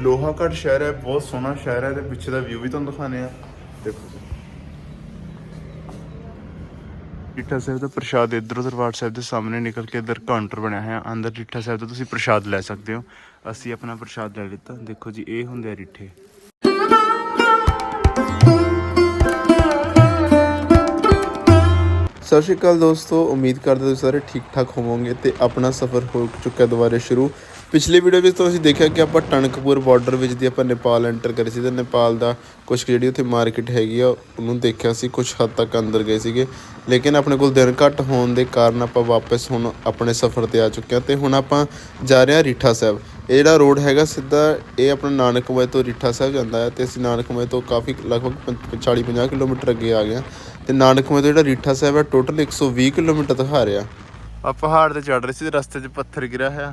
ਲੋਹਾਗੜ੍ਹ ਸ਼ਹਿਰ ਹੈ, ਬਹੁਤ ਸੋਹਣਾ ਸ਼ਹਿਰ ਹੈ ਤੇ ਪਿੱਛੇ ਦਾ ਵਿਊ ਵੀ ਤੁਹਾਨੂੰ ਦਿਖਾਣੇ ਆ ਦੇਖੋ ਜੀ। ਰੀਠਾ ਸਾਹਿਬ ਦਾ ਪ੍ਰਸ਼ਾਦ ਇਧਰੋਂ ਦਰਬਾਰ ਸਾਹਿਬ ਦੇ ਸਾਹਮਣੇ ਨਿਕਲ ਕੇ ਇਧਰ ਕਾਊਂਟਰ ਬਣਿਆ ਹੋਇਆ, ਅੰਦਰ ਰੀਠਾ ਸਾਹਿਬ ਦਾ ਤੁਸੀਂ ਪ੍ਰਸ਼ਾਦ ਲੈ ਸਕਦੇ ਹੋ। ਅਸੀਂ ਆਪਣਾ ਪ੍ਰਸ਼ਾਦ ਲੈ ਲਿੱਤਾ। ਦੇਖੋ ਜੀ, ਇਹ ਹੁੰਦੇ ਆ ਰੀਠੇ। ਸਤਿ ਸ਼੍ਰੀ ਅਕਾਲ ਦੋਸਤੋ, ਉਮੀਦ ਕਰਦੇ ਤੁਸੀਂ ਸਾਰੇ ਠੀਕ ਠਾਕ ਹੋਵੋਗੇ ਤੇ ਆਪਣਾ ਸਫ਼ਰ ਹੋ ਚੁੱਕਾ ਦੁਬਾਰੇ ਸ਼ੁਰੂ। ਪਿਛਲੀ ਵੀਡੀਓ ਵਿੱਚ ਤਾਂ ਅਸੀਂ ਦੇਖਿਆ ਕਿ ਆਪਾਂ ਟਣਕਪੁਰ ਬਾਰਡਰ ਵਿੱਚ ਦੀ ਆਪਾਂ ਨੇਪਾਲ ਐਂਟਰ ਕਰੇ ਸੀ ਤੇ ਨੇਪਾਲ ਦਾ ਕੁਝ ਜਿਹੜੀ ਉੱਥੇ ਮਾਰਕੀਟ ਹੈਗੀ ਆ, ਉਹਨੂੰ ਦੇਖਿਆ ਸੀ ਕੁਝ ਹੱਦ ਤੱਕ ਅੰਦਰ ਗਏ ਸੀਗੇ। ਲੇਕਿਨ ਆਪਣੇ ਕੋਲ ਦਿਨ ਘੱਟ ਹੋਣ ਦੇ ਕਾਰਨ ਆਪਾਂ ਵਾਪਸ ਹੁਣ ਆਪਣੇ ਸਫ਼ਰ ਤੇ ਆ ਚੁੱਕੇ ਹਾਂ ਤੇ ਹੁਣ ਆਪਾਂ ਜਾ ਰਹੇ ਹਾਂ ਰੀਠਾ ਸਾਹਿਬ। ਇਹ ਜਿਹੜਾ ਰੋਡ ਹੈਗਾ ਸਿੱਧਾ ਇਹ ਆਪਣਾ ਨਾਨਕਮਈ ਤੋਂ ਰੀਠਾ ਸਾਹਿਬ ਜਾਂਦਾ ਹੈ ਤੇ ਅਸੀਂ ਨਾਨਕਮਈ ਤੋਂ ਕਾਫੀ ਲਗਭਗ 40 50 ਕਿਲੋਮੀਟਰ ਅੱਗੇ ਆ ਗਏ ਹਾਂ ਤੇ ਨਾਨਕਮਈ ਤੋਂ ਜਿਹੜਾ ਰੀਠਾ ਸਾਹਿਬ ਹੈ ਟੋਟਲ 120 ਕਿਲੋਮੀਟਰ ਦਿਖਾ ਰਿਹਾ ਆ। ਪਹਾੜ ਤੇ ਚੜ ਰਹੇ ਸੀ ਤੇ ਰਸਤੇ 'ਚ ਪੱਥਰ ਗਿਰਿਆ ਹੋਇਆ।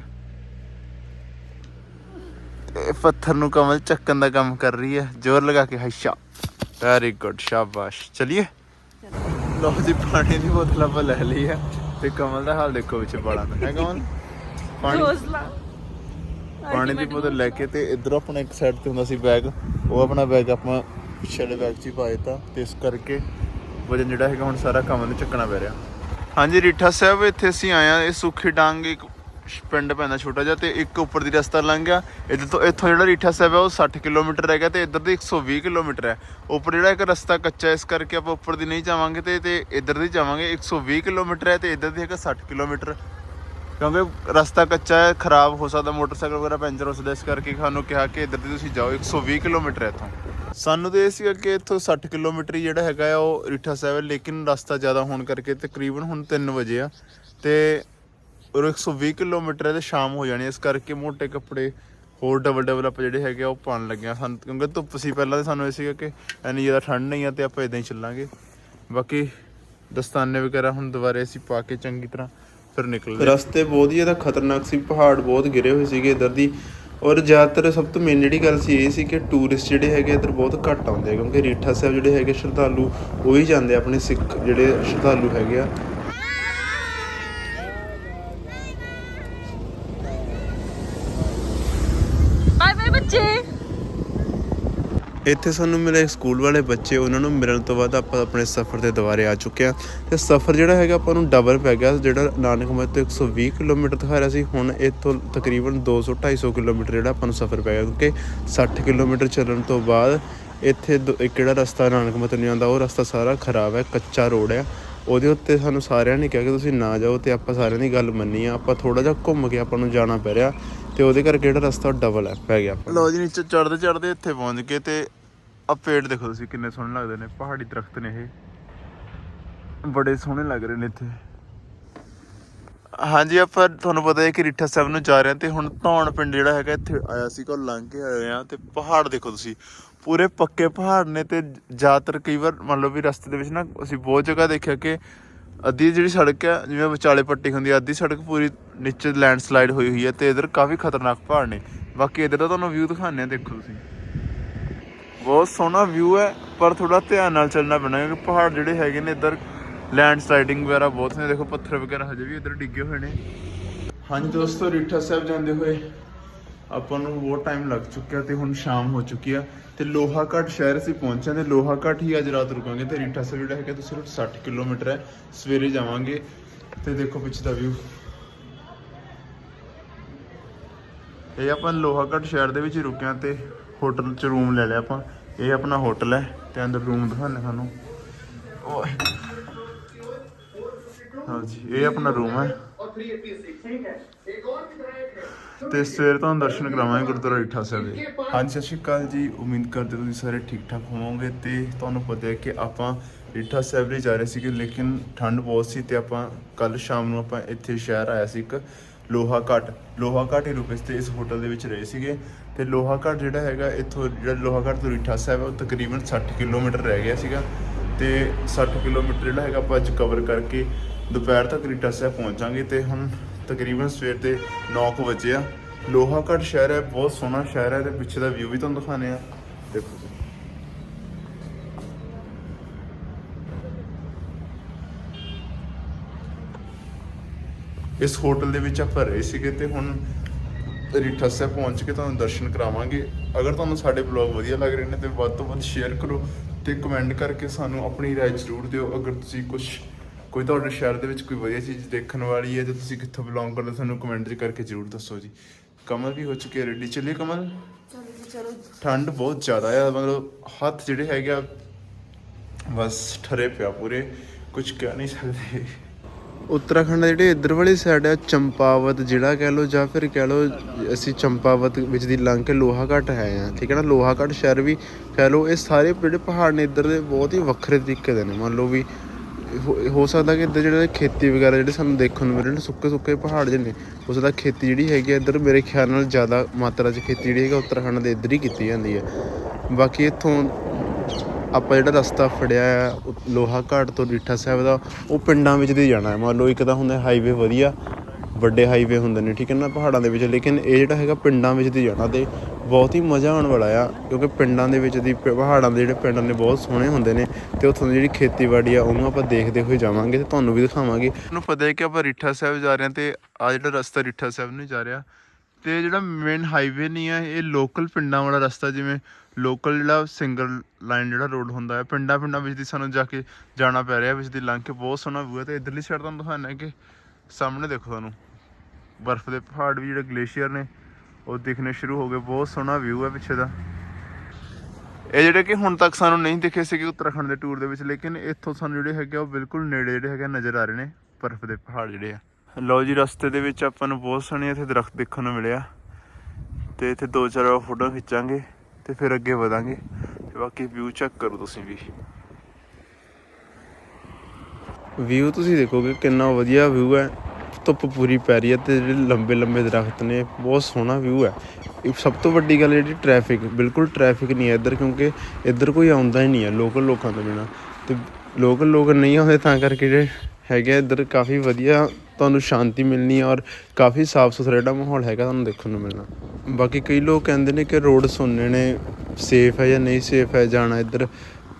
ਤੇ ਪੱਥਰ ਨੂੰ ਕਮਲ ਚੱਕਣ ਦਾ ਕੰਮ ਕਰ ਰਹੀ ਹੈ ਜ਼ੋਰ ਲਗਾ ਕੇ ਹਸ਼ਾ ਵੈਰੀ ਗੁੱਡ ਸ਼ਾਬਾਸ਼। ਚਲਿਏ? ਲੋ ਜੀ ਪਾਣੀ ਦੀ ਬੋਤਲ ਆਪਾਂ ਲੈ ਲਈ ਹੈ ਤੇ ਕਮਲ ਦਾ ਹਾਲ ਦੇਖੋ ਵਿੱਚ ਦਾ ਹੈ ਕਮਲ? ਪਾਣੀ ਪਾਣੀ ਦੀ ਬੋਤਲ ਲੈ ਕੇ ਤੇ ਇਧਰ ਆਪਣਾ ਇੱਕ ਸਾਈਡ ਤੇ ਹੁੰਦਾ ਸੀ ਬੈਗ ਉਹ ਆਪਣਾ ਬੈਗ ਆਪਾਂ ਪਿਛਲੇ ਬੈਗ 'ਚ ਹੀ ਪਾਇਆ ਤਾ ਤੇ ਇਸ ਕਰਕੇ ਵਜਨ ਜਿਹੜਾ ਹੈਗਾ ਹੁਣ ਸਾਰਾ ਕੰਮ ਨੂੰ ਚੱਕਣਾ ਪੈ ਰਿਹਾ। ਹਾਂਜੀ ਰੀਠਾ ਸਾਹਿਬ ਇੱਥੇ ਅਸੀਂ ਆਏ ਆ ਇਹ ਸੁੱਖੀ ਡਾਂਗ ਇੱਕ ਪਿੰਡ ਪੈਂਦਾ ਛੋਟਾ ਜਿਹਾ ਤੇ ਇੱਕ ਉੱਪਰ ਦੀ ਰਸਤਾ ਲੰਘ ਗਿਆ। ਇੱਧਰ ਤੋਂ ਇੱਥੋਂ ਜਿਹੜਾ ਰੀਠਾ ਸਾਹਿਬ ਹੈ ਉਹ 60 ਕਿਲੋਮੀਟਰ ਹੈਗਾ ਤੇ ਇੱਧਰ ਦੀ 120 ਕਿਲੋਮੀਟਰ ਹੈ। ਉੱਪਰ ਜਿਹੜਾ ਇੱਕ ਰਸਤਾ ਕੱਚਾ ਇਸ ਕਰਕੇ ਆਪਾਂ ਉੱਪਰ ਦੀ ਨਹੀਂ ਜਾਵਾਂਗੇ ਤੇ ਤੇ ਇੱਧਰ ਦੀ ਜਾਵਾਂਗੇ। 120 ਕਿਲੋਮੀਟਰ ਹੈ ਤੇ ਇੱਧਰ ਦੀ ਹੈਗਾ 60 ਕਿਲੋਮੀਟਰ। ਕਿਉਂਕਿ ਰਸਤਾ ਕੱਚਾ ਹੈ, ਖਰਾਬ ਹੋ ਸਕਦਾ, ਮੋਟਰਸਾਈਕਲ ਵਗੈਰਾ ਪੈਂਚਰ ਹੋ ਸਕਦਾ, ਇਸ ਕਰਕੇ ਸਾਨੂੰ ਕਿਹਾ ਕਿ ਇੱਧਰ ਦੀ ਤੁਸੀਂ ਜਾਓ 120 ਕਿਲੋਮੀਟਰ ਹੈ ਇੱਥੋਂ। ਸਾਨੂੰ ਤੇ ਇਹ ਸੀਗਾ ਕਿ ਇੱਥੋਂ 60 ਕਿਲੋਮੀਟਰ ਹੀ ਜਿਹੜਾ ਹੈਗਾ ਆ ਉਹ ਰੀਠਾ ਸਾਹਿਬ ਹੈ, ਲੇਕਿਨ ਰਸਤਾ ਜ਼ਿਆਦਾ ਹੋਣ ਕਰਕੇ ਤਕਰੀਬਨ ਹੁਣ 3 ਵਜੇ ਆ ਤੇ ਉਹ 120 ਕਿਲੋਮੀਟਰ ਹੈ ਤੇ ਸ਼ਾਮ ਹੋ ਜਾਣੀ ਇਸ ਕਰਕੇ ਮੋٹے ਕੱਪੜੇ ਹੋਰ ਡਬਲ ਡਬਲ ਆਪਾਂ ਜਿਹੜੇ ਹੈਗੇ ਆ, ਉਹ ਪਾਣ ਲੱਗੇ ਆ ਸਾਨੂੰ ਕਿਉਂਕਿ ਧੁੱਪ ਸੀ ਪਹਿਲਾਂ ਤੇ ਸਾਨੂੰ ਇਹ ਸੀਗਾ ਕਿ ਇੰਨੀ ਜ਼ਿਆਦਾ ਠੰਡ ਨਹੀਂ ਆ ਤੇ ਆਪਾਂ ਇਦਾਂ ਹੀ ਚੱਲਾਂਗੇ। ਬਾਕੀ ਦਸਤਾਨੇ ਵਗੈਰਾ ਹੁਣ ਦੁਬਾਰੇ ਅਸੀਂ ਪਾ ਕੇ ਚੰਗੀ ਤਰ੍ਹਾਂ ਫਿਰ ਨਿਕਲਦੇ ਰਸਤੇ ਬਹੁਤ ਹੀ ਜ਼ਿਆਦਾ ਖਤਰਨਾਕ ਸੀ, ਪਹਾੜ ਬਹੁਤ ਗਿਰੇ ਹੋਏ ਸੀਗੇ ਇਧਰ ਦੀ। ਔਰ ਜ਼ਿਆਦਾਤਰ ਸਭ ਤੋਂ ਮੇਨ ਜਿਹੜੀ ਗੱਲ ਸੀ ਇਹ ਸੀ ਕਿ ਟੂਰਿਸਟ ਜਿਹੜੇ ਹੈਗੇ ਇੱਧਰ ਬਹੁਤ ਘੱਟ ਆਉਂਦੇ ਆ, ਕਿਉਂਕਿ ਰੀਠਾ ਸਾਹਿਬ ਜਿਹੜੇ ਹੈਗੇ ਸ਼ਰਧਾਲੂ, ਉਹ ਹੀ ਜਾਂਦੇ ਆ, ਆਪਣੇ ਸਿੱਖ ਜਿਹੜੇ ਸ਼ਰਧਾਲੂ ਹੈਗੇ ਆ। ਇੱਥੇ ਸਾਨੂੰ ਮਿਲੇ ਸਕੂਲ ਵਾਲੇ ਬੱਚੇ, ਉਹਨਾਂ ਨੂੰ ਮਿਲਣ ਤੋਂ ਬਾਅਦ ਆਪਾਂ ਆਪਣੇ ਸਫ਼ਰ ਤੇ ਦੁਬਾਰੇ ਆ ਚੁੱਕੇ ਆ ਤੇ ਸਫ਼ਰ ਜਿਹੜਾ ਹੈਗਾ ਆਪਾਂ ਨੂੰ ਡਬਲ ਪੈ ਗਿਆ, ਜਿਹੜਾ ਨਾਨਕ ਨਾਨਕਮਈ ਤੋਂ 120 ਕਿਲੋਮੀਟਰ ਦਿਖਾ ਰਿਹਾ ਸੀ, ਹੁਣ ਇੱਥੋਂ ਤਕਰੀਬਨ 200 250 ਕਿਲੋਮੀਟਰ ਜਿਹੜਾ ਆਪਾਂ ਨੂੰ ਸਫ਼ਰ ਪੈ ਗਿਆ, ਕਿਉਂਕਿ 60 ਕਿਲੋਮੀਟਰ ਚੱਲਣ ਤੋਂ ਬਾਅਦ ਇੱਥੇ ਦੋ- ਇੱਕ ਜਿਹੜਾ ਰਸਤਾ ਨਾਨਕ ਤੋਂ ਨੂੰ ਜਾਂਦਾ ਉਹ ਰਸਤਾ ਸਾਰਾ ਖਰਾਬ ਹੈ, ਕੱਚਾ ਰੋਡ ਹੈ। ਉਹਦੇ ਉੱਤੇ ਸਾਨੂੰ ਸਾਰਿਆਂ ਨੇ ਕਿਹਾ ਕਿ ਤੁਸੀਂ ਨਾ ਜਾਓ ਤੇ ਆਪਾਂ ਸਾਰਿਆਂ ਦੀ ਗੱਲ ਮੰਨੀ ਆ, ਆਪਾਂ ਥੋੜਾ ਜਿਹਾ ਘੁੰਮ ਕੇ ਆਪਾਂ ਨੂੰ ਜਾਣਾ ਪੈ ਰਿਹਾ ਤੇ ਉਹਦੇ ਕਰਕੇ ਜਿਹੜਾ ਰਸਤਾ ਡਬਲ ਹੈ, ਪੈ ਗਿਆ। ਲੋ ਜੀ, ਨੀਚੇ ਚੜਦੇ ਚੜਦੇ ਇੱਥੇ ਪਹੁੰਚ ਗਏ ਤੇ ਆ ਪੇੜ ਦੇਖੋ ਤੁਸੀਂ ਕਿੰਨੇ ਸੋਹਣੇ ਲੱਗਦੇ ਨੇ, ਪਹਾੜੀ ਦਰਖਤ ਨੇ ਇਹ। ਬੜੇ ਸੋਹਣੇ ਲੱਗ ਰਹੇ ਨੇ ਇੱਥੇ। ਹਾਂਜੀ, ਆਪਾਂ ਤੁਹਾਨੂੰ ਪਤਾ ਹੈ ਕਿ ਰੀਠਾ ਸਾਹਿਬ ਨੂੰ ਜਾ ਰਹੇ ਹਾਂ ਤੇ ਹੁਣ ਧੌਣ ਪਿੰਡ ਜਿਹੜਾ ਹੈਗਾ ਇੱਥੇ ਆਇਆ ਸੀ ਕੋਲ ਲੰਘ ਕੇ ਆਏ ਆ ਤੇ ਪਹਾੜ ਦੇਖੋ ਤੁਸੀਂ। ਪੂਰੇ ਪੱਕੇ ਪਹਾੜ ਨੇ ਤੇ ਜ਼ਿਆਦਾਤਰ ਕਈ ਵਾਰ ਮੰਨ ਲਓ ਵੀ ਰਸਤੇ ਦੇ ਵਿੱਚ ਨਾ ਅਸੀਂ ਬਹੁਤ ਜਗ੍ਹਾ ਦੇਖਿਆ ਕਿ ਅੱਧੀ ਜਿਹੜੀ ਸੜਕ ਹੈ, ਜਿਵੇਂ ਵਿਚਾਲੇ ਪੱਟੀ ਹੁੰਦੀ ਹੈ, ਅੱਧੀ ਸੜਕ ਪੂਰੀ ਨੀਚੇ ਲੈਂਡਸਲਾਈਡ ਹੋਈ ਹੋਈ ਹੈ ਤੇ ਇਧਰ ਕਾਫੀ ਖਤਰਨਾਕ ਪਹਾੜ ਨੇ। ਬਾਕੀ ਇਧਰ ਦਾ ਤੁਹਾਨੂੰ ਵਿਊ ਦਿਖਾਉਂਦੇ ਆ ਦੇਖੋ ਤੁਸੀਂ। ਬਹੁਤ ਸੋਹਣਾ ਵਿਊ ਹੈ, ਪਰ ਥੋੜਾ ਧਿਆਨ ਨਾਲ ਚੱਲਣਾ ਪੈਣਾ, ਕਿਉਂਕਿ ਪਹਾੜ ਜਿਹੜੇ ਹੈਗੇ ਨੇ ਇੱਧਰ ਲੈਂਡ ਸਲਾਈਡਿੰਗ ਵਗੈਰਾ ਬਹੁਤ ਨੇ, ਦੇਖੋ ਪੱਥਰ ਵਗੈਰਾ ਹਜੇ ਵੀ ਇੱਧਰ ਡਿੱਗੇ ਹੋਏ ਨੇ। ਹਾਂਜੀ ਦੋਸਤੋ, ਰੀਠਾ ਸਾਹਿਬ ਜਾਂਦੇ ਹੋਏ ਆਪਾਂ ਨੂੰ ਬਹੁਤ ਟਾਈਮ ਲੱਗ ਚੁੱਕਿਆ ਤੇ ਹੁਣ ਸ਼ਾਮ ਹੋ ਚੁੱਕੀ ਆ ਤੇ ਲੋਹਾਗੜ੍ਹ ਸ਼ਹਿਰ ਅਸੀਂ ਪਹੁੰਚੇ ਤੇ ਲੋਹਾਗੜ੍ਹ ਹੀ ਅੱਜ ਰਾਤ ਰੁਕਾਂਗੇ ਤੇ ਰੀਠਾ ਸਾਹਿਬ ਜਿਹੜਾ ਹੈਗਾ ਤੋਂ ਸਿਰਫ 60 ਕਿਲੋਮੀਟਰ ਹੈ, ਸਵੇਰੇ ਜਾਵਾਂਗੇ ਤੇ ਦੇਖੋ ਪਿੱਛੇ ਦਾ ਵਿਊ ਇਹ ਆਪਾਂ ਲੋਹਾਗੜ੍ਹ ਸ਼ਹਿਰ ਦੇ ਵਿੱਚ ਹੀ ਰੁਕੇ ਹਾਂ ਤੇ ਹੋਟਲ 'ਚ ਰੂਮ ਲੈ ਲਿਆ ਆਪਾਂ। ਇਹ ਆਪਣਾ ਹੋਟਲ ਹੈ ਤੇ ਅੰਦਰ ਰੂਮ ਦਿਖਾਣੇ ਸਾਨੂੰ ਓਏ। ਹਾਂਜੀ ਇਹ ਆਪਣਾ ਰੂਮ ਹੈ। ਤੇ ਸਵੇਰ ਤੁਹਾਨੂੰ ਦਰਸ਼ਨ ਕਰਾਵਾਂਗੇ ਗੁਰਦੁਆਰਾ ਰੀਠਾ ਸਾਹਿਬ ਦੇ। ਹਾਂਜੀ, ਸਤਿ ਸ਼੍ਰੀ ਅਕਾਲ ਜੀ। ਉਮੀਦ ਕਰਦੇ ਤੁਸੀਂ ਸਾਰੇ ਠੀਕ ਠਾਕ ਹੋਵੋਗੇ ਤੇ ਤੁਹਾਨੂੰ ਪਤਾ ਹੈ ਕਿ ਆਪਾਂ ਰੀਠਾ ਸਾਹਿਬ ਲਈ ਜਾ ਰਹੇ ਸੀਗੇ, ਲੇਕਿਨ ਠੰਡ ਬਹੁਤ ਸੀ ਤੇ ਆਪਾਂ ਕੱਲ ਸ਼ਾਮ ਨੂੰ ਆਪਾਂ ਇੱਥੇ ਸ਼ਹਿਰ ਆਇਆ ਸੀ ਇੱਕ ਲੋਹਾ ਘਾਟ ਲੋਹਾ ਘਾਟ ਹੀ ਰੁਕੇ ਸੀ ਤੇ ਇਸ ਹੋਟਲ ਦੇ ਵਿੱਚ ਰਹੇ ਸੀਗੇ। ਤੇ ਲੋਹਾ ਘਾਟ ਜਿਹੜਾ ਹੈਗਾ, ਇੱਥੋਂ ਜਿਹੜਾ ਲੋਹਾ ਘਾਟ ਤੋਂ ਰੀਠਾ ਸਾਹਿਬ ਹੈ ਉਹ ਤਕਰੀਬਨ 60 ਕਿਲੋਮੀਟਰ ਰਹਿ ਗਿਆ ਸੀਗਾ। ਤੇ 60 ਕਿਲੋਮੀਟਰ ਜਿਹੜਾ ਹੈਗਾ, ਆਪਾਂ ਅੱਜ ਕਵਰ ਕਰਕੇ ਦੁਪਹਿਰ ਤੱਕ ਰੀਠਾ ਸਾਹਿਬ ਪਹੁੰਚਾਂਗੇ। ਤੇ ਹੁਣ ਤਕਰੀਬਨ ਸਵੇਰ ਦੇ 9:00 ਵਜੇ ਆ। ਲੋਹਾ ਘਾਟ ਸ਼ਹਿਰ ਹੈ, ਬਹੁਤ ਸੋਹਣਾ ਸ਼ਹਿਰ ਹੈ ਤੇ ਪਿੱਛੇ ਦਾ ਵਿਊ ਵੀ ਤੁਹਾਨੂੰ ਦਿਖਾਣੇ ਆ ਦੇਖੋ ਇਸ ਹੋਟਲ ਦੇ ਵਿੱਚ ਆਪਾਂ ਰਹੇ ਸੀਗੇ ਤੇ ਹੁਣ ਰੀਠਾ ਸਾਹਿਬ ਪਹੁੰਚ ਕੇ ਤੁਹਾਨੂੰ ਦਰਸ਼ਨ ਕਰਾਵਾਂਗੇ। ਅਗਰ ਤੁਹਾਨੂੰ ਸਾਡੇ ਬਲੌਗ ਵਧੀਆ ਲੱਗ ਰਹੇ ਨੇ ਤੇ ਵੱਧ ਤੋਂ ਵੱਧ ਸ਼ੇਅਰ ਕਰੋ ਤੇ ਕਮੈਂਟ ਕਰਕੇ ਸਾਨੂੰ ਆਪਣੀ ਰਾਏ ਜ਼ਰੂਰ ਦਿਓ। ਅਗਰ ਤੁਸੀਂ ਕੁਝ ਕੋਈ ਤੁਹਾਡੇ ਸ਼ਹਿਰ ਦੇ ਵਿੱਚ ਕੋਈ ਵਧੀਆ ਚੀਜ਼ ਦੇਖਣ ਵਾਲੀ ਹੈ ਜਾਂ ਤੁਸੀਂ ਕਿੱਥੋਂ ਬਿਲੋਂਗ ਕਰਦੇ ਹੋ ਸਾਨੂੰ ਕਮੈਂਟ ਕਰਕੇ ਜ਼ਰੂਰ ਦੱਸੋ ਜੀ। ਕਮਲ ਵੀ ਹੋ ਚੁੱਕੀ ਹੈ ਰੈਡੀ ਚੱਲੀਏ ਕਮਲ? ਚਲੋ ਜੀ ਚਲੋ ਠੰਡ ਬਹੁਤ ਜ਼ਿਆਦਾ ਆ ਮਤਲਬ ਹੱਥ ਜਿਹੜੇ ਹੈਗੇ ਆ ਬਸ ਠਰੇ ਪਿਆ ਪੂਰੇ ਕੁਝ ਕਹਿ ਨਹੀਂ ਸਕਦੇ। ਉੱਤਰਾਖੰਡ ਦੇ ਜਿਹੜੇ ਇੱਧਰ ਵਾਲੀ ਸਾਈਡ ਆ, ਚੰਪਾਵਤ ਜ਼ਿਲ੍ਹਾ ਕਹਿ ਲਓ ਜਾਂ ਫਿਰ ਕਹਿ ਲਓ ਅਸੀਂ ਚੰਪਾਵਤ ਵਿੱਚ ਦੀ ਲੰਘ ਕੇ ਲੋਹਾ ਘਾਟ ਹੈ ਆ ਠੀਕ ਹੈ ਨਾ? ਲੋਹਾ ਘਾਟ ਸ਼ਹਿਰ ਵੀ ਕਹਿ ਲਓ, ਇਹ ਸਾਰੇ ਜਿਹੜੇ ਪਹਾੜ ਨੇ ਇੱਧਰ ਦੇ ਬਹੁਤ ਹੀ ਵੱਖਰੇ ਤਰੀਕੇ ਦੇ ਨੇ। ਮੰਨ ਲਓ ਵੀ ਹੋ- ਹੋ ਸਕਦਾ ਕਿ ਇੱਧਰ ਜਿਹੜੇ ਖੇਤੀ ਵਗੈਰਾ ਜਿਹੜੇ ਸਾਨੂੰ ਦੇਖਣ ਨੂੰ ਮਿਲਣ, ਸੁੱਕੇ ਸੁੱਕੇ ਪਹਾੜ ਜਿਹੇ ਨੇ, ਹੋ ਸਕਦਾ ਖੇਤੀ ਜਿਹੜੀ ਹੈਗੀ ਆ ਇੱਧਰ ਮੇਰੇ ਖਿਆਲ ਨਾਲ ਜ਼ਿਆਦਾ ਮਾਤਰਾ 'ਚ ਖੇਤੀ ਜਿਹੜੀ ਹੈਗੀ ਉੱਤਰਾਖੰਡ ਦੇ ਇੱਧਰ ਹੀ ਕੀਤੀ ਜਾਂਦੀ ਹੈ ਬਾਕੀ ਇੱਥੋਂ ਆਪਾਂ ਜਿਹੜਾ ਰਸਤਾ ਫੜਿਆ ਹੈ ਲੋਹਾ ਘਾਟ ਤੋਂ ਰੀਠਾ ਸਾਹਿਬ ਦਾ, ਉਹ ਪਿੰਡਾਂ ਵਿੱਚ ਦੀ ਜਾਣਾ ਹੈ। ਮੰਨ ਲਓ ਇੱਕ ਤਾਂ ਹੁੰਦਾ ਹਾਈਵੇ ਵਧੀਆ, ਵੱਡੇ ਹਾਈਵੇ ਹੁੰਦੇ ਨੇ, ਠੀਕ ਹੈ ਨਾ, ਪਹਾੜਾਂ ਦੇ ਵਿੱਚ, ਲੇਕਿਨ ਇਹ ਜਿਹੜਾ ਹੈਗਾ ਪਿੰਡਾਂ ਵਿੱਚ ਦੀ ਜਾਣਾ ਤੇ ਬਹੁਤ ਹੀ ਮਜ਼ਾ ਆਉਣ ਵਾਲਾ ਆ, ਕਿਉਂਕਿ ਪਿੰਡਾਂ ਦੇ ਵਿੱਚ ਦੀ, ਪਹਾੜਾਂ ਦੇ ਜਿਹੜੇ ਪਿੰਡ ਨੇ, ਬਹੁਤ ਸੋਹਣੇ ਹੁੰਦੇ ਨੇ ਤੇ ਉੱਥੋਂ ਦੀ ਜਿਹੜੀ ਖੇਤੀਬਾੜੀ ਆ, ਉਹਨੂੰ ਆਪਾਂ ਦੇਖਦੇ ਹੋਏ ਜਾਵਾਂਗੇ ਤੇ ਤੁਹਾਨੂੰ ਵੀ ਦਿਖਾਵਾਂਗੇ। ਤੁਹਾਨੂੰ ਪਤਾ ਹੈ ਕਿ ਆਪਾਂ ਰੀਠਾ ਸਾਹਿਬ ਜਾ ਰਹੇ ਹਾਂ ਤੇ ਆ ਜਿਹੜਾ ਰਸਤਾ ਰੀਠਾ ਸਾਹਿਬ ਨੂੰ ਜਾ ਰਿਹਾ ਤੇ ਜਿਹੜਾ ਮੇਨ ਹਾਈਵੇ ਨਹੀਂ ਹੈ ਇਹ ਲੋਕਲ ਪਿੰਡਾਂ ਵਾਲਾ ਰਸਤਾ ਜਿਵੇਂ ਲੋਕਲ ਜਿਹੜਾ ਸਿੰਗਲ ਲਾਈਨ ਜਿਹੜਾ ਰੋਡ ਹੁੰਦਾ ਹੈ, ਪਿੰਡਾਂ ਪਿੰਡਾਂ ਵਿੱਚ ਦੀ ਸਾਨੂੰ ਜਾ ਕੇ ਜਾਣਾ ਪੈ ਰਿਹਾ, ਵਿੱਚ ਦੀ ਲੰਘ ਕੇ ਬਹੁਤ ਸੋਹਣਾ ਵਿਊ ਹੈ ਤੇ ਇਧਰਲੀ ਸਾਈਡ ਤੁਹਾਨੂੰ ਦਿਖਾਣਾ ਹੈ ਕਿ ਸਾਹਮਣੇ ਦੇਖੋ ਤੁਹਾਨੂੰ, ਬਰਫ਼ ਦੇ ਪਹਾੜ ਵੀ ਜਿਹੜੇ ਗਲੇਸ਼ੀਅਰ ਨੇ, ਉਹ ਦਿਖਣੇ ਸ਼ੁਰੂ ਹੋ ਗਏ, ਬਹੁਤ ਸੋਹਣਾ ਵਿਊ ਹੈ ਪਿੱਛੇ ਦਾ। ਇਹ ਜਿਹੜੇ ਕਿ ਹੁਣ ਤੱਕ ਸਾਨੂੰ ਨਹੀਂ ਦਿਖੇ ਸੀਗੇ ਉੱਤਰਾਖੰਡ ਦੇ ਟੂਰ ਦੇ ਵਿੱਚ, ਲੇਕਿਨ ਇੱਥੋਂ ਸਾਨੂੰ ਜਿਹੜੇ ਹੈਗੇ ਆ, ਉਹ ਬਿਲਕੁਲ ਨੇੜੇ ਜਿਹੜੇ ਹੈਗੇ ਆ, ਨਜ਼ਰ ਆ ਰਹੇ ਨੇ ਬਰਫ਼ ਦੇ ਪਹਾੜ ਜਿਹੜੇ ਆ। ਲਓ ਜੀ, ਰਸਤੇ ਦੇ ਵਿੱਚ ਆਪਾਂ ਨੂੰ ਬਹੁਤ ਸੋਹਣੇ ਇੱਥੇ ਦਰਖਤ ਦੇਖਣ ਨੂੰ ਮਿਲਿਆ ਤੇ ਇੱਥੇ ਦੋ ਚਾਰ ਫੋਟੋ ਖਿੱਚਾਂਗੇ ਤੇ ਫਿਰ ਅੱਗੇ ਵਧਾਂਗੇ। ਤੇ ਬਾਕੀ ਵਿਊ ਚੈੱਕ ਕਰੋ ਤੁਸੀਂ ਵੀ। ਵਿਊ ਤੁਸੀਂ ਦੇਖੋਗੇ ਕਿੰਨਾ ਵਧੀਆ ਵਿਊ ਹੈ। ਧੁੱਪ ਪੂਰੀ ਪੈ ਰਹੀ ਹੈ ਤੇ ਜਿਹੜੇ ਲੰਬੇ ਲੰਬੇ ਦਰਖਤ ਨੇ, ਬਹੁਤ ਸੋਹਣਾ ਵਿਊ ਹੈ। ਇਹ ਸਭ ਤੋਂ ਵੱਡੀ ਗੱਲ ਜਿਹੜੀ ਟ੍ਰੈਫਿਕ ਬਿਲਕੁਲ ਟ੍ਰੈਫਿਕ ਨਹੀਂ ਹੈ ਇੱਧਰ, ਕਿਉਂਕਿ ਇੱਧਰ ਕੋਈ ਆਉਂਦਾ ਹੀ ਨਹੀਂ ਹੈ ਲੋਕਲ ਲੋਕਾਂ ਤੋਂ ਬਿਨਾ। ਤੇ ਲੋਕਲ ਲੋਕ ਨਹੀਂ ਆਉਂਦੇ ਤਾਂ ਕਰਕੇ ਜਿਹੜੇ ਹੈਗੇ ਆ ਇੱਧਰ ਕਾਫੀ ਵਧੀਆ ਤੁਹਾਨੂੰ ਸ਼ਾਂਤੀ ਮਿਲਣੀ ਔਰ ਕਾਫੀ ਸਾਫ਼ ਸੁਥਰਾ ਜਿਹੜਾ ਮਾਹੌਲ ਹੈਗਾ ਤੁਹਾਨੂੰ ਦੇਖਣ ਨੂੰ ਮਿਲਣਾ। ਬਾਕੀ ਕਈ ਲੋਕ ਕਹਿੰਦੇ ਨੇ ਕਿ ਰੋਡ ਸੁਣਨੇ ਨੇ ਸੇਫ ਹੈ ਜਾਂ ਨਹੀਂ ਸੇਫ ਹੈ ਜਾਣਾ ਇੱਧਰ।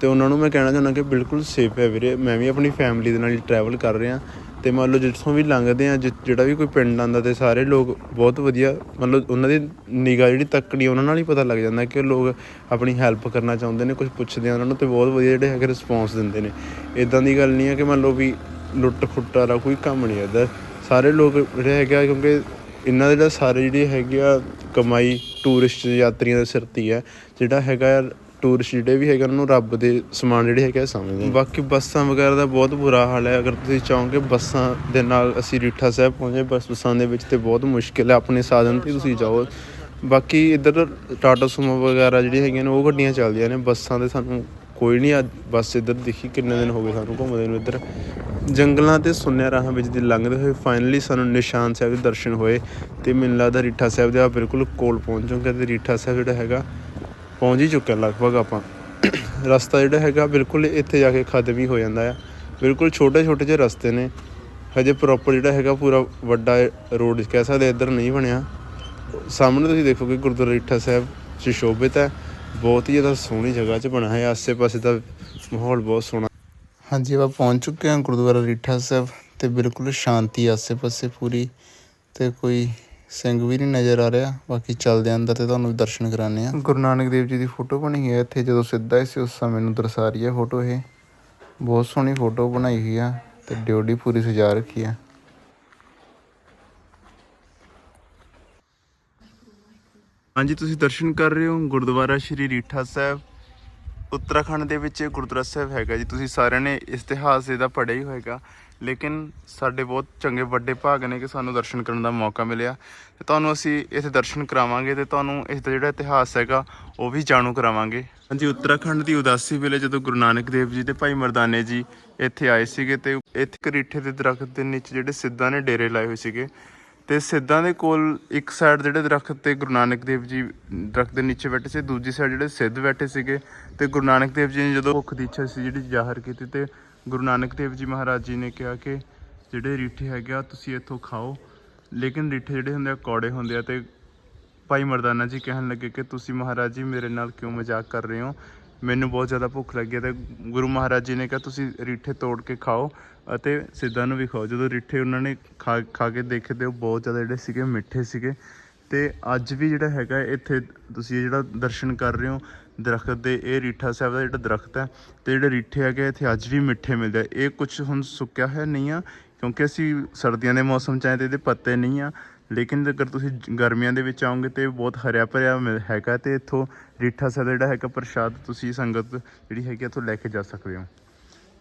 ਤੇ ਉਹਨਾਂ ਨੂੰ ਮੈਂ ਕਹਿਣਾ ਚਾਹੁੰਦਾ ਕਿ ਬਿਲਕੁਲ ਸੇਫ ਹੈ ਵੀਰੇ। ਮੈਂ ਵੀ ਆਪਣੀ ਫੈਮਿਲੀ ਦੇ ਨਾਲ ਟਰੈਵਲ ਕਰ ਰਿਹਾ। ਤੇ ਮੰਨ ਲਓ ਜਿੱਥੋਂ ਵੀ ਲੰਘਦੇ ਆ ਜਿਹੜਾ ਵੀ ਕੋਈ ਪਿੰਡ ਆਉਂਦਾ ਤੇ ਸਾਰੇ ਲੋਕ ਬਹੁਤ ਵਧੀਆ ਮਤਲਬ ਉਹਨਾਂ ਦੀ ਨਿਗਾਹ ਜਿਹੜੀ ਤੱਕਣੀ ਉਹਨਾਂ ਨਾਲ ਹੀ ਪਤਾ ਲੱਗ ਜਾਂਦਾ ਕਿ ਉਹ ਲੋਕ ਆਪਣੀ ਹੈਲਪ ਕਰਨਾ ਚਾਹੁੰਦੇ ਨੇ ਕੁਝ ਪੁੱਛਦੇ ਆ ਉਹਨਾਂ ਨੂੰ ਤੇ ਬਹੁਤ ਵਧੀਆ ਜਿਹੜੇ ਹੈਗੇ ਰਿਸਪੌਂਸ ਦਿੰਦੇ ਨੇ। ਇਦਾਂ ਦੀ ਗੱਲ ਨਹੀਂ ਹੈ ਕਿ ਮੰਨ ਲਓ ਵੀ ਲੁੱਟ ਖੁੱਟ ਵਾਲਾ ਕੋਈ ਕੰਮ ਨਹੀਂ ਇੱਧਰ ਸਾਰੇ ਲੋਕ ਜਿਹੜੇ ਹੈਗੇ ਆ ਕਿਉਂਕਿ ਇਹਨਾਂ ਦੇ ਜਿਹੜਾ ਸਾਰੇ ਜਿਹੜੇ ਹੈਗੇ ਆ ਕਮਾਈ ਟੂਰਿਸਟ ਯਾਤਰੀਆਂ ਦੇ ਸਿਰ ਤੇ ਹੈ ਜਿਹੜਾ ਹੈਗਾ ਟੂਰਿਸਟ ਜਿਹੜੇ ਵੀ ਹੈਗੇ ਉਹਨਾਂ ਨੂੰ ਰੱਬ ਦੇ ਸਮਾਨ ਜਿਹੜੇ ਹੈਗੇ ਆ ਸਮਝਦੇ ਬਾਕੀ ਬੱਸਾਂ ਵਗੈਰਾ ਦਾ ਬਹੁਤ ਬੁਰਾ ਹਾਲ ਹੈ। ਅਗਰ ਤੁਸੀਂ ਚਾਹੋਗੇ ਬੱਸਾਂ ਦੇ ਨਾਲ ਅਸੀਂ ਰੀਠਾ ਸਾਹਿਬ ਪਹੁੰਚੇ, ਬੱਸ ਬੱਸਾਂ ਦੇ ਵਿੱਚ ਤੇ ਬਹੁਤ ਮੁਸ਼ਕਿਲ ਹੈ ਆਪਣੇ ਸਾਧਨ ਤੇ ਤੁਸੀਂ ਜਾਓ। ਬਾਕੀ ਇੱਧਰ ਟਾਟਾ ਸੁਮੋ ਵਗੈਰਾ ਜਿਹੜੀਆਂ ਹੈਗੀਆਂ ਨੇ, ਉਹ ਗੱਡੀਆਂ ਚੱਲਦੀਆਂ ਨੇ। ਬੱਸਾਂ ਦੇ ਸਾਨੂੰ ਕੋਈ ਨਹੀਂ ਅੱਜ ਬੱਸ ਇੱਧਰ ਦੇਖੀ ਕਿੰਨੇ ਦਿਨ ਹੋ ਗਏ ਸਾਨੂੰ ਘੁੰਮਦੇ ਨੂੰ ਇੱਧਰ। ਜੰਗਲਾਂ ਤੇ ਸੁੰਨਿਆ ਰਾਹਾਂ ਵਿੱਚ ਦੀ ਲੰਘਦੇ ਹੋਏ ਫਾਈਨਲੀ ਸਾਨੂੰ ਨਿਸ਼ਾਨ ਸਾਹਿਬ ਦੇ ਦਰਸ਼ਨ ਹੋਏ ਤੇ ਮੈਨੂੰ ਲੱਗਦਾ ਰੀਠਾ ਸਾਹਿਬ ਦੇ ਆ ਬਿਲਕੁਲ ਕੋਲ ਪਹੁੰਚ ਚੁੱਕੇ ਤੇ ਰੀਠਾ ਸਾਹਿਬ ਜਿਹੜਾ ਹੈਗਾ ਪਹੁੰਚ ਹੀ ਚੁੱਕਿਆ ਲਗਭਗ ਆਪਾਂ। ਰਸਤਾ ਜਿਹੜਾ ਹੈਗਾ ਬਿਲਕੁਲ ਇੱਥੇ ਜਾ ਕੇ ਖਤਮ ਹੀ ਹੋ ਜਾਂਦਾ ਆ। ਬਿਲਕੁਲ ਛੋਟੇ ਛੋਟੇ ਜਿਹੇ ਰਸਤੇ ਨੇ। ਹਜੇ ਪ੍ਰੋਪਰ ਜਿਹੜਾ ਹੈਗਾ ਪੂਰਾ ਵੱਡਾ ਰੋਡ ਕਹਿ ਸਕਦੇ ਇੱਧਰ ਨਹੀਂ ਬਣਿਆ। ਸਾਹਮਣੇ ਤੁਸੀਂ ਦੇਖੋਗੇ ਗੁਰਦੁਆਰਾ ਰੀਠਾ ਸਾਹਿਬ, ਸੁਸ਼ੋਭਿਤ ਹੈ। ਬਹੁਤ ਹੀ ਜ਼ਿਆਦਾ ਸੋਹਣੀ ਜਗ੍ਹਾ 'ਚ ਬਣਾ ਹੈ ਆਸੇ-ਪਾਸੇ ਦਾ ਮਾਹੌਲ ਬਹੁਤ ਸੋਹਣਾ। ਹਾਂਜੀ ਆਪਾਂ ਪਹੁੰਚ ਚੁੱਕੇ ਹਾਂ ਗੁਰਦੁਆਰਾ ਰੀਠਾ ਸਾਹਿਬ ਤੇ ਬਿਲਕੁਲ ਸ਼ਾਂਤੀ ਆਸੇ-ਪਾਸੇ ਪੂਰੀ ਤੇ ਕੋਈ ਸਿੰਘ ਵੀ ਨਹੀਂ ਨਜ਼ਰ ਆ ਰਿਹਾ। ਬਾਕੀ ਚੱਲਦੇ ਆਂ ਅੰਦਰ ਤੇ ਤੁਹਾਨੂੰ ਦਰਸ਼ਨ ਕਰਾਣੇ ਆ ਗੁਰੂ ਨਾਨਕ ਦੇਵ ਜੀ ਦੀ ਫੋਟੋ ਬਣੀ ਹੈ ਇੱਥੇ ਜਦੋਂ ਸਿੱਧਾ ਸੀ ਉਸ ਸਮੇਂ ਨੂੰ ਦਰਸਾ ਰਹੀ ਹੈ ਫੋਟੋ ਇਹ। ਬਹੁਤ ਸੋਹਣੀ ਫੋਟੋ ਬਣਾਈ ਹੋਈ ਆ ਤੇ ਡਿਓਡੀ ਪੂਰੀ ਸਜਾ ਰੱਖੀ ਆ। ਹਾਂਜੀ ਤੁਸੀਂ ਦਰਸ਼ਨ ਕਰ ਰਹੇ ਹੋ ਗੁਰਦੁਆਰਾ ਸ਼੍ਰੀ ਰੀਠਾ ਸਾਹਿਬ। ਉੱਤਰਾਖੰਡ ਦੇ ਵਿੱਚ ਗੁਰਦੁਆਰਾ ਸਾਹਿਬ ਹੈਗਾ ਜੀ। ਤੁਸੀਂ ਸਾਰਿਆਂ ਨੇ ਇਤਿਹਾਸ ਇਹਦਾ ਪੜ੍ਹਿਆ ਹੀ ਹੋਏਗਾ। ਲੇਕਿਨ ਸਾਡੇ ਬਹੁਤ ਚੰਗੇ ਵੱਡੇ ਭਾਗ ਨੇ ਕਿ ਸਾਨੂੰ ਦਰਸ਼ਨ ਕਰਨ ਦਾ ਮੌਕਾ ਮਿਲਿਆ। ਤੇ ਤੁਹਾਨੂੰ ਅਸੀਂ ਇੱਥੇ ਦਰਸ਼ਨ ਕਰਾਵਾਂਗੇ ਤੇ ਤੁਹਾਨੂੰ ਇਸ ਦਾ ਜਿਹੜਾ ਇਤਿਹਾਸ ਹੈਗਾ, ਉਹ ਵੀ ਜਾਣੂ ਕਰਾਵਾਂਗੇ। ਹਾਂਜੀ, ਉੱਤਰਾਖੰਡ ਦੀ ਉਦਾਸੀ ਵੇਲੇ ਜਦੋਂ ਗੁਰੂ ਨਾਨਕ ਦੇਵ ਜੀ ਤੇ ਭਾਈ ਮਰਦਾਨੇ ਜੀ ਇੱਥੇ ਆਏ ਸੀਗੇ ਤੇ ਇੱਥੇ ਕਰੀਠੇ ਦੇ ਦਰਖਤ ਦੇ ਨੀਚੇ ਜਿਹੜੇ ਸਿੱਧਾਂ ਨੇ ਡੇਰੇ ਲਾਏ ਹੋਏ ਸੀਗੇ। ਤੇ ਸਿੱਧਾਂ ਦੇ ਕੋਲ ਇੱਕ ਸਾਈਡ ਜਿਹੜੇ ਦਰਖਤ ਤੇ ਗੁਰੂ ਨਾਨਕ ਦੇਵ ਜੀ ਦਰਖਤ ਦੇ ਨੀਚੇ ਬੈਠੇ ਸੀ, ਦੂਜੀ ਸਾਈਡ ਜਿਹੜੇ ਸਿੱਧ ਬੈਠੇ ਸੀਗੇ। ਤੇ ਗੁਰੂ ਨਾਨਕ ਦੇਵ ਜੀ ਨੇ ਜਦੋਂ ਭੁੱਖ ਦੀ ਇੱਛਾ ਸੀ ਜਿਹੜੀ ਜ਼ਾਹਰ ਕੀਤੀ ਤੇ ਗੁਰੂ ਨਾਨਕ ਦੇਵ ਜੀ ਮਹਾਰਾਜ ਜੀ ਨੇ ਕਿਹਾ ਕਿ ਜਿਹੜੇ ਰੀਠੇ ਹੈਗੇ ਆ, ਤੁਸੀਂ ਇੱਥੋਂ ਖਾਓ। ਲੇਕਿਨ ਰੀਠੇ ਜਿਹੜੇ ਹੁੰਦੇ ਆ, ਕੌੜੇ ਹੁੰਦੇ ਆ ਤੇ ਭਾਈ ਮਰਦਾਨਾ ਜੀ ਕਹਿਣ ਲੱਗੇ ਕਿ ਤੁਸੀਂ ਮਹਾਰਾਜ ਜੀ ਮੇਰੇ ਨਾਲ ਕਿਉਂ ਮਜ਼ਾਕ ਕਰ ਰਹੇ ਹੋ? ਮੈਨੂੰ ਬਹੁਤ ਜ਼ਿਆਦਾ ਭੁੱਖ ਲੱਗੀ ਹੈ ਤੇ ਗੁਰੂ ਮਹਾਰਾਜ ਜੀ ਨੇ ਕਿਹਾ, ਤੁਸੀਂ ਰੀਠੇ ਤੋੜ ਕੇ ਖਾਓ ਅਤੇ ਸਿੱਧਾਂ ਨੂੰ ਵੀ ਖਾਓ। ਜਦੋਂ ਰੀਠੇ ਉਹਨਾਂ ਨੇ ਖਾ ਖਾ ਕੇ ਦੇਖੇ ਤੇ ਉਹ ਬਹੁਤ ਜ਼ਿਆਦਾ ਜਿਹੜੇ ਸੀਗੇ, ਮਿੱਠੇ ਸੀਗੇ। ਤੇ ਅੱਜ ਵੀ ਜਿਹੜਾ ਹੈਗਾ ਇੱਥੇ ਤੁਸੀਂ ਇਹ ਜਿਹੜਾ ਦਰਸ਼ਨ ਕਰ ਰਹੇ ਹੋ ਦਰਖਤ ਦੇ, ਇਹ ਰੀਠਾ ਸਾਹਿਬ ਦਾ ਜਿਹੜਾ ਦਰਖਤ ਹੈ ਤੇ ਜਿਹੜੇ ਰੀਠੇ ਹੈਗੇ ਇੱਥੇ ਅੱਜ ਵੀ ਮਿੱਠੇ ਮਿਲਦੇ ਆ। ਇਹ ਕੁਝ ਹੁਣ ਸੁੱਕਿਆ ਹੋਇਆ ਨਹੀਂ ਆ, ਕਿਉਂਕਿ ਅਸੀਂ ਸਰਦੀਆਂ ਦੇ ਮੌਸਮ ਚ ਆਏ ਤੇ ਇਹਦੇ ਪੱਤੇ ਨਹੀਂ ਆ। ਲੇਕਿਨ ਅਗਰ ਤੁਸੀਂ ਗਰਮੀਆਂ ਦੇ ਵਿੱਚ ਆਓਗੇ ਤੇ ਬਹੁਤ ਹਰਿਆ ਭਰਿਆ ਮਿਲ- ਹੈਗਾ ਤੇ ਇੱਥੋਂ ਰੀਠਾ ਸਾਹਿਬ ਦਾ ਜਿਹੜਾ ਹੈਗਾ ਪ੍ਰਸ਼ਾਦ ਤੁਸੀਂ ਸੰਗਤ ਜਿਹੜੀ ਹੈਗੀ ਇੱਥੋਂ ਲੈ ਕੇ ਜਾ ਸਕਦੇ ਹੋ।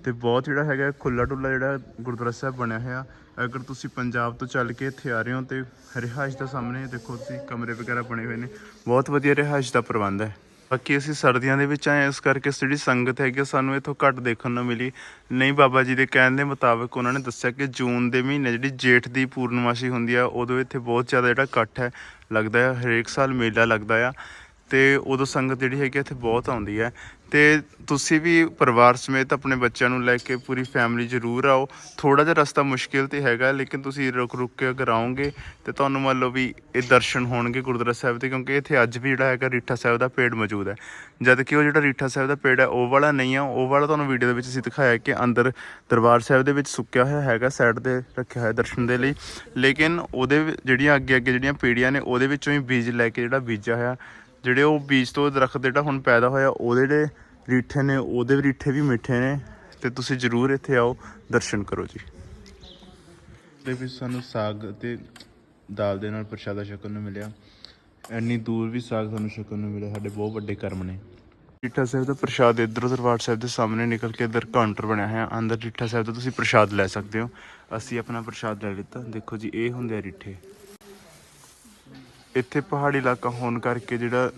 ਤੇ ਬਹੁਤ ਜਿਹੜਾ ਹੈਗਾ ਖੁੱਲਾ ਡੁੱਲਾ ਜਿਹੜਾ ਗੁਰਦੁਆਰਾ ਸਾਹਿਬ ਬਣਿਆ ਹੋਇਆ। ਅਗਰ ਤੁਸੀਂ ਪੰਜਾਬ ਤੋਂ ਚੱਲ ਕੇ ਇੱਥੇ ਆ ਰਹੇ ਹੋ ਤੇ ਰਿਹਾਇਸ਼ ਦਾ ਸਾਹਮਣੇ ਦੇਖੋ ਤੁਸੀਂ, ਕਮਰੇ ਵਗੈਰਾ ਬਣੇ ਹੋਏ ਨੇ। ਬਹੁਤ ਵਧੀਆ ਰਿਹਾਇਸ਼ ਦਾ ਪ੍ਰਬੰਧ ਹੈ। ਬਾਕੀ ਅਸੀਂ ਸਰਦੀਆਂ ਦੇ ਵਿੱਚ ਆਏ ਹਾਂ, ਇਸ ਕਰਕੇ ਜਿਹੜੀ ਸੰਗਤ ਹੈਗੀ ਆ, ਸਾਨੂੰ ਇੱਥੋਂ ਘੱਟ ਦੇਖਣ ਨੂੰ ਮਿਲੀ। ਨਹੀਂ ਬਾਬਾ ਜੀ ਦੇ ਕਹਿਣ ਦੇ ਮੁਤਾਬਕ ਉਹਨਾਂ ਨੇ ਦੱਸਿਆ ਕਿ ਜੂਨ ਦੇ ਮਹੀਨੇ ਜਿਹੜੀ ਜੇਠ ਦੀ ਪੂਰਨਮਾਸ਼ੀ ਹੁੰਦੀ ਆ ਉਦੋਂ ਇੱਥੇ ਬਹੁਤ ਜ਼ਿਆਦਾ ਜਿਹੜਾ ਇਕੱਠ ਹੈ ਲੱਗਦਾ ਹੈ ਹਰੇਕ ਸਾਲ ਮੇਲਾ ਲੱਗਦਾ ਆ। ਤੇ ਉਦੋਂ ਸੰਗਤ ਜਿਹੜੀ ਹੈਗੀ ਇੱਥੇ ਬਹੁਤ ਆਉਂਦੀ ਹੈ। ਤੇ ਤੁਸੀਂ ਵੀ ਪਰਿਵਾਰ ਸਮੇਤ ਆਪਣੇ ਬੱਚਿਆਂ ਨੂੰ ਲੈ ਕੇ ਪੂਰੀ ਫੈਮਿਲੀ ਜ਼ਰੂਰ ਆਓ। ਥੋੜਾ ਜਿਹਾ ਰਸਤਾ ਮੁਸ਼ਕਿਲ ਤੇ ਹੈਗਾ, ਲੇਕਿਨ ਤੁਸੀਂ ਰੁਕ ਰੁਕ ਕੇ ਅਗਰ ਆਓਗੇ ਤੇ ਤੁਹਾਨੂੰ ਮੰਨ ਲਓ ਵੀ ਇਹ ਦਰਸ਼ਨ ਹੋਣਗੇ ਗੁਰਦੁਆਰਾ ਸਾਹਿਬ ਦੇ, ਕਿਉਂਕਿ ਇੱਥੇ ਅੱਜ ਵੀ ਜਿਹੜਾ ਹੈਗਾ ਰੀਠਾ ਸਾਹਿਬ ਦਾ ਪੇੜ ਮੌਜੂਦ ਹੈ। ਜਦ ਕਿ ਉਹ ਜਿਹੜਾ ਰੀਠਾ ਸਾਹਿਬ ਦਾ ਪੇੜ ਹੈ, ਉਹ ਵਾਲਾ ਨਹੀਂ ਆ ਉਹ ਵਾਲਾ ਤੁਹਾਨੂੰ ਵੀਡੀਓ ਦੇ ਵਿੱਚ ਅਸੀਂ ਦਿਖਾਇਆ ਕਿ ਅੰਦਰ ਦਰਬਾਰ ਸਾਹਿਬ ਦੇ ਵਿੱਚ ਸੁੱਕਿਆ ਹੋਇਆ ਹੈਗਾ ਸਾਈਡ ਤੇ ਰੱਖਿਆ ਹੋਇਆ ਦਰਸ਼ਨ ਦੇ ਲਈ। ਲੇਕਿਨ ਉਹਦੇ ਜਿਹੜੀਆਂ ਅੱਗੇ ਅੱਗੇ ਜਿਹੜੀਆਂ ਪੀੜੀਆਂ ਨੇ, ਉਹਦੇ ਵਿੱਚੋਂ ਹੀ ਬੀਜ ਲੈ ਕੇ ਜਿਹੜਾ ਬੀਜਿਆ ਹੋਇਆ ਜਿਹੜੇ ਉਹ ਬੀਜ ਤੋਂ ਦਰਖਤ ਜਿਹੜਾ ਹੁਣ ਪੈਦਾ ਹੋਇਆ ਉਹਦੇ ਜਿਹੜੇ ਰੀਠੇ ਨੇ ਉਹਦੇ ਵੀ ਰੀਠੇ ਵੀ ਮਿੱਠੇ ਨੇ ਤੇ ਤੁਸੀਂ ਜ਼ਰੂਰ ਇੱਥੇ ਆਓ ਦਰਸ਼ਨ ਕਰੋ ਜੀ। ਦੇ ਵਿੱਚ ਸਾਨੂੰ ਸਾਗ ਅਤੇ ਦਾਲ ਦੇ ਨਾਲ ਪ੍ਰਸ਼ਾਦਾ ਛਕਣ ਨੂੰ ਮਿਲਿਆ। ਇੰਨੀ ਦੂਰ ਵੀ ਸਾਗ ਸਾਨੂੰ ਛਕਣ ਨੂੰ ਮਿਲਿਆ ਸਾਡੇ ਬਹੁਤ ਵੱਡੇ ਕਰਮ ਨੇ। ਰੀਠਾ ਸਾਹਿਬ ਦਾ ਪ੍ਰਸ਼ਾਦ ਇੱਧਰੋਂ ਦਰਬਾਰ ਸਾਹਿਬ ਦੇ ਸਾਹਮਣੇ ਨਿਕਲ ਕੇ ਇੱਧਰ ਕਾਊਂਟਰ ਬਣਿਆ ਹੋਇਆ ਅੰਦਰ ਰੀਠਾ ਸਾਹਿਬ ਦਾ ਤੁਸੀਂ ਪ੍ਰਸ਼ਾਦ ਲੈ ਸਕਦੇ ਹੋ। ਅਸੀਂ ਆਪਣਾ ਪ੍ਰਸ਼ਾਦ ਲੈ ਲਿੱਤਾ। ਦੇਖੋ ਜੀ ਇਹ ਹੁੰਦੇ ਆ ਰੀਠੇ। ਇੱਥੇ ਪਹਾੜੀ ਇਲਾਕਾ ਹੋਣ ਕਰਕੇ ਜਿਹੜਾ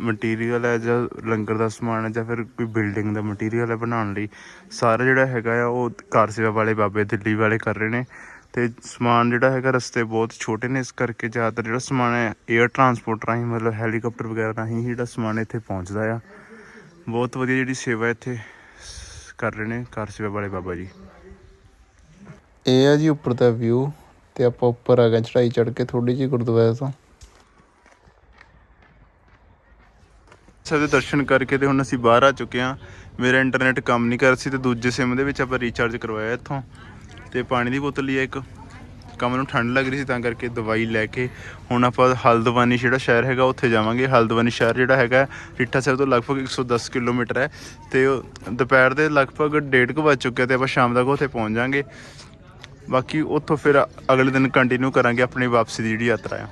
ਮਟੀਰੀਅਲ ਹੈ ਜਾਂ ਲੰਗਰ ਦਾ ਸਮਾਨ ਹੈ ਜਾਂ ਫਿਰ ਕੋਈ ਬਿਲਡਿੰਗ ਦਾ ਮਟੀਰੀਅਲ ਹੈ ਬਣਾਉਣ ਲਈ, ਸਾਰਾ ਜਿਹੜਾ ਹੈਗਾ ਆ ਉਹ ਕਾਰ ਸੇਵਾ ਵਾਲੇ ਬਾਬੇ ਦਿੱਲੀ ਵਾਲੇ ਕਰ ਰਹੇ ਨੇ ਤੇ ਸਮਾਨ ਜਿਹੜਾ ਹੈਗਾ ਰਸਤੇ ਬਹੁਤ ਛੋਟੇ ਨੇ, ਇਸ ਕਰਕੇ ਜ਼ਿਆਦਾਤਰ ਜਿਹੜਾ ਸਮਾਨ ਹੈ 에ਅਰ ਟਰਾਂਸਪੋਰਟ ਰਾਹੀਂ ਮਤਲਬ ਹੈਲੀਕਾਪਟਰ ਵਗੈਰਾ ਰਾਹੀਂ ਹੀ ਜਿਹੜਾ ਸਮਾਨ ਇੱਥੇ ਪਹੁੰਚਦਾ ਆ। ਬਹੁਤ ਵਧੀਆ ਜਿਹੜੀ ਸੇਵਾ ਇੱਥੇ ਸ- ਕਰ ਰਹੇ ਨੇ ਕਾਰ ਸੇਵਾ ਵਾਲੇ ਬਾਬਾ ਜੀ। ਇਹ ਆ ਜੀ ਉੱਪਰ ਦਾ ਵਿਊ ਤੇ ਆਪਾਂ ਉੱਪਰ ਆ ਗਏ ਚੜਾਈ ਚੜ ਕੇ ਥੋੜੀ ਜਿਹੀ ਗੁਰਦੁਆਰੇ ਤੋਂ। ਸਾਹਿਬ ਦੇ ਦਰਸ਼ਨ ਕਰਕੇ ਤੇ ਹੁਣ ਅਸੀਂ ਬਾਹਰ ਆ ਚੁੱਕੇ ਹਾਂ। ਮੇਰਾ ਇੰਟਰਨੈਟ ਕੰਮ ਨਹੀਂ ਕਰ ਸੀ ਤੇ ਦੂਜੇ ਸਿਮ ਦੇ ਵਿੱਚ ਆਪਾਂ ਰੀਚਾਰਜ ਕਰਵਾਇਆ ਇੱਥੋਂ। ਤੇ ਪਾਣੀ ਦੀ ਬੋਤਲ ਲਈ ਇੱਕ। ਕੰਮ ਨੂੰ ਠੰਡ ਲੱਗ ਰਹੀ ਸੀ ਤਾਂ ਕਰਕੇ ਦਵਾਈ ਲੈ ਕੇ ਹੁਣ ਆਪਾਂ ਹਲਦਵਾਨੀ ਜਿਹੜਾ ਸ਼ਹਿਰ ਹੈਗਾ ਉੱਥੇ ਜਾਵਾਂਗੇ। ਹਲਦਵਾਨੀ ਸ਼ਹਿਰ ਜਿਹੜਾ ਹੈਗਾ ਰੀਠਾ ਸਾਹਿਬ ਤੋਂ ਲਗਭਗ 110 ਕਿਲੋਮੀਟਰ ਹੈ ਤੇ ਦੁਪਹਿਰ ਦੇ ਲਗਭਗ 1:30 ਵਜ ਚੁੱਕਿਆ ਤੇ ਆਪਾਂ ਸ਼ਾਮ ਤੱਕ ਉੱਥੇ ਪਹੁੰਚ ਜਾਾਂਗੇ ਬਾਕੀ ਉੱਥੋਂ ਫਿਰ ਅਗਲੇ ਦਿਨ ਕੰਟੀਨਿਊ ਕਰਾਂਗੇ ਆਪਣੀ ਵਾਪਸੀ ਦੀ ਜਿਹੜੀ ਯਾਤਰਾ ਆ।